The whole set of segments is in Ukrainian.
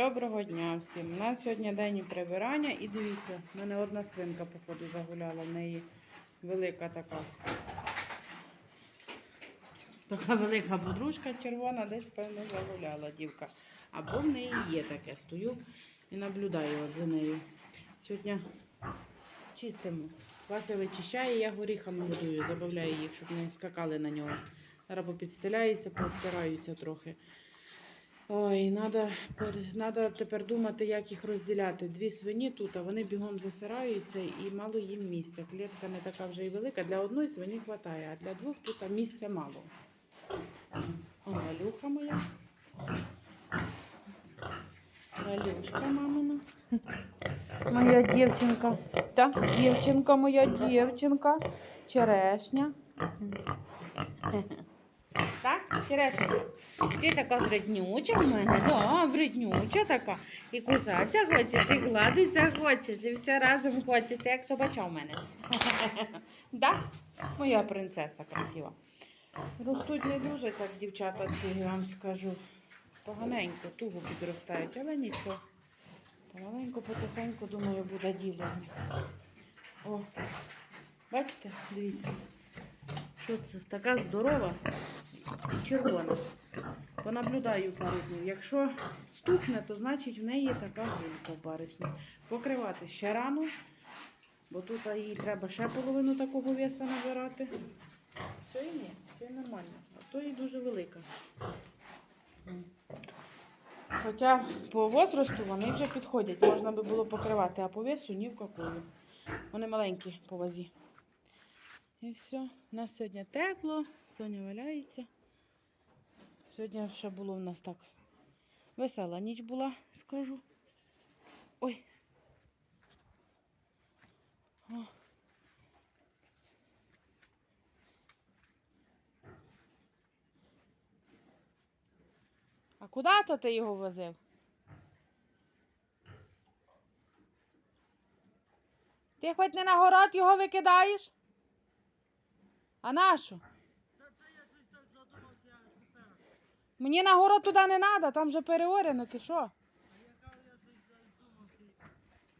Доброго дня всім. У нас сьогодні день прибирання і дивіться, в мене одна свинка, походу, загуляла. В неї велика така. Така велика подружка червона, десь, певно, загуляла дівка. Або в неї є таке. Стою і наблюдаю от за нею. Сьогодні чистимо. Вася вичищає, я горіхами годую, забавляю їх, щоб не скакали на нього. Зараз попідстеляється, пообтираються трохи. Ой, треба надо тепер думати, як їх розділяти. Дві свині тут, а вони бігом засираються і мало їм місця. Клітка не така вже і велика. Для одної свині вистачає, а для двох тут місця мало. О, Валюха моя. Валюшка мамина. Моя дівчинка. Так, дівчинка, моя дівчинка. Черешня. Так, черешня. Ти така вреднюча в мене, да, вреднюча така. І кусатися хочеш, і гладитися хочеш, і все разом хочеш. Ти як собача в мене. Да? Моя принцеса красива. Ростуть не дуже так, дівчата, ці, я вам скажу. Поганенько, туго підростають, але нічого. Помаленьку, потихеньку, думаю, буде діло з них. О, бачите, дивіться. Це? Така здорова і червона. Понаблюдаю пару днів. Якщо стукне, то значить в неї така гулька в баришні. Покривати ще рано, бо тут їй треба ще половину такого веса набирати. Все і ні, все нормально. А то і дуже велика. Хоча по возрасту вони вже підходять, можна би було покривати, а по весу ні в какую. Вони маленькі по вазі. І все. У нас сьогодні тепло, Соня валяється. Сьогодні ще було в нас так. Весела ніч була, скажу. Ой. О. А куди то ти його возив? Ти хоч не на город його викидаєш? А нашу? Мені на город туди не треба, там вже переорено, ти що?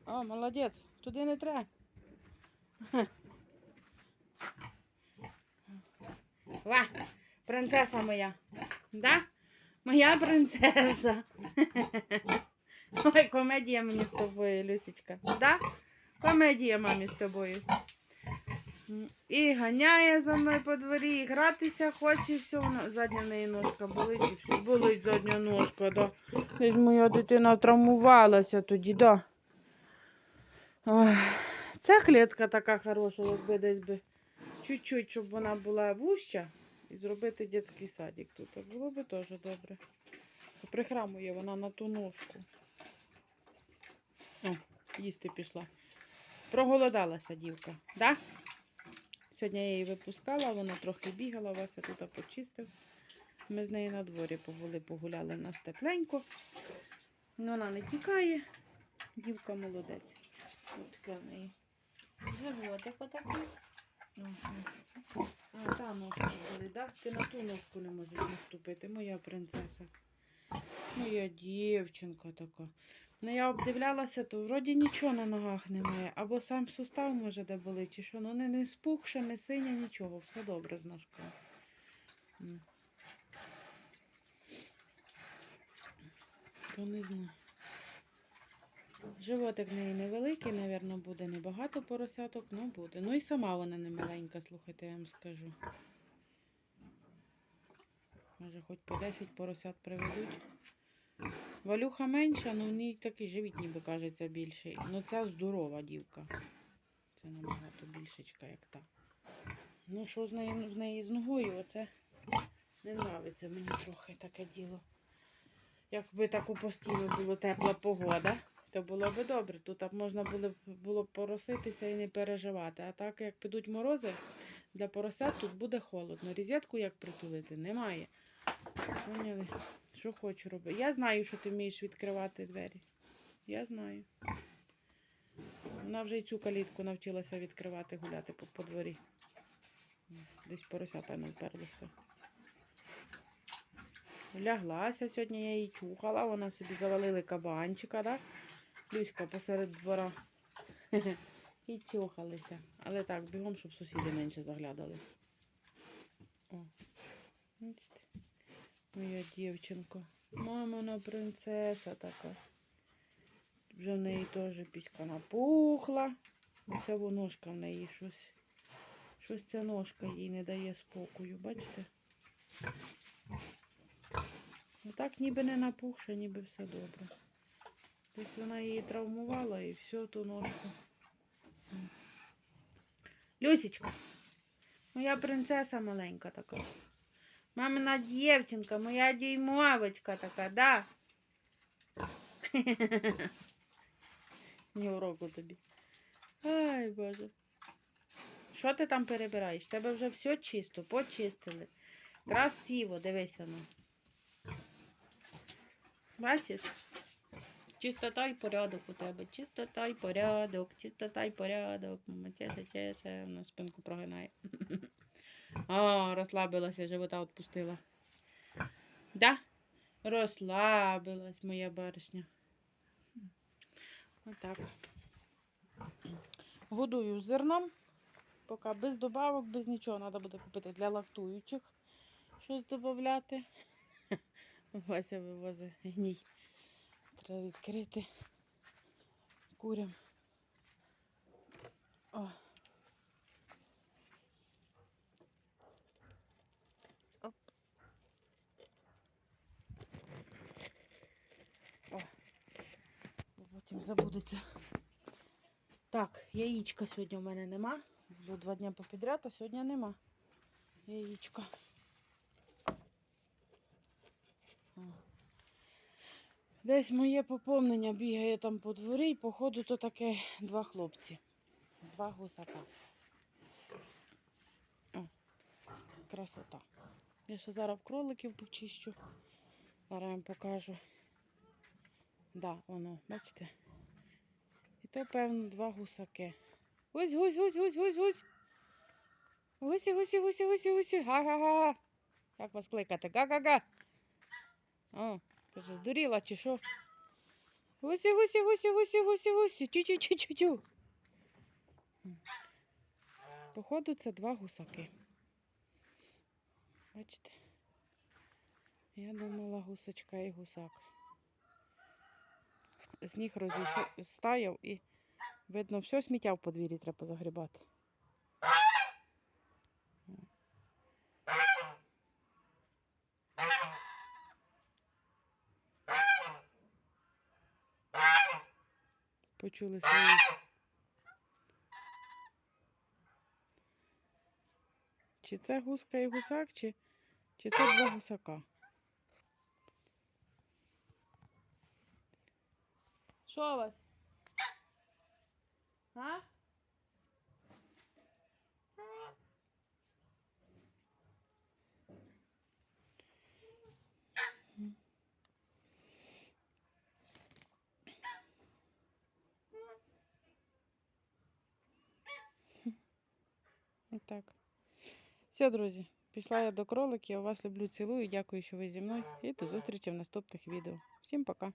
О, молодець, туди не треба. Ва, принцеса моя. Да? Моя принцеса. Ой, комедія мені з тобою, Люсічка. Да? Комедія мамі з тобою. І ганяє за мною по дворі, і гратися хоче, і все, задня неї ножка болить, і все, болить задня ножка, да. Десь моя дитина травмувалася тоді, да. Ой, Ця клітка така хороша, якби десь би чуть-чуть, щоб вона була вуща, і зробити дитячий садик тут. Було би теж добре. Прихрамує вона на ту ножку. О, їсти пішла. Проголодалася дівка, да? Сьогодні я її випускала, вона трохи бігала, Вася тут почистив. Ми з нею на дворі побули, погуляли в нас тепленько. Ну, вона не тікає. Дівка молодець. Ось таке в неї. Животик отакий. А, та ножка болить, да? Ти на ту ножку не можеш наступити, моя принцеса. Моя дівчинка така. Ну, я обдивлялася, то вроді нічого на ногах немає. Або сам сустав може де болить, чи що. Ну не, не спухше, не синя, нічого. Все добре з ножкою. То не знаю. Животик в неї невеликий, напевно, буде небагато поросяток, але буде. Ну і сама вона не маленька, слухайте, я вам скажу. Може, хоч по 10 поросят приведуть. Валюха менша, ну в ній такий живіт, ніби кажеться, більший. Ну ця здорова дівка. Це набагато більшечка, як та. Ну, що з нею, з неї з ногою, оце не нравиться мені трохи таке діло. Якби таку постійно була тепла погода, то було б добре. Тут можна було було б пороситися і не переживати. А так як підуть морози, для поросят тут буде холодно. Різетку як притулити немає. Поняли? Що хочу робити. Я знаю, що ти вмієш відкривати двері. Я знаю. Вона вже й цю калітку навчилася відкривати, гуляти по, по дворі. Десь порося, певно, вперлося. Ляглася сьогодні, я її чухала, вона собі завалили кабанчика, так? Люська посеред двора. І чухалися. Але так, бігом, щоб сусіди менше заглядали. О, бачите? Моя дівчинка. Мамина принцеса така. Вже в неї теж піська напухла. Во ножка в неї щось. Щось ця ножка їй не дає спокою, бачите? Ну так ніби не напухше, ніби все добре. Десь вона її травмувала і все ту ножку. Люсічка, моя принцеса маленька така. Мамина дівчинка, моя діймовочка така, да? Ні уроку тобі. Ай, Боже. Що ти там перебираєш? Тебе вже все чисто, почистили. Красиво, дивися ну. Бачиш? Чистота і порядок у тебе. Чистота і порядок, чистота і порядок. Мама тесе, тесе, на спинку прогинає. О, розслабилася, живота відпустила. Да? Розслабилась моя баришня. Отак. Годую зерном. Поки без добавок, без нічого. Треба буде купити для лактуючих. Щось додати. Вася вивозить гній. Треба відкрити курям. О. Оп. О. Бо Потім забудеться. Так, яєчка сьогодні в мене нема. Було два дні попідряд, а сьогодні нема. Яєчка. Десь моє поповнення бігає там по дворі, і походу то таке два хлопці. Два гусака. О, красота. Я ще зараз кроликів почищу. Зараз вам покажу. Да, воно, бачите? То, певно, два гусаки. Гусь, гусь, гусь, гусь, гусь, гусь. Гусі, гусі, гусі, гусі, гусі. Га-га-га. Як вас кликати? Га-га-га. О, каже, здуріла чи що? Гусі, гусі, гусі, гусі, гусі, гусі. Тю-тю-тю-тю-тю. Походу, це два гусаки. Бачите? Я думала гусочка і гусак. З них розійшов, стаяв і видно, все сміття в подвір'ї треба загрібати. Почули свої. Чи це гуска і гусак, чи, чи це два гусака? Що у вас? А? Так. Все, друзі, пішла я до кроликів. Вас люблю, цілую. Дякую, що ви зі мною. І до зустрічі в наступних відео. Всім пока.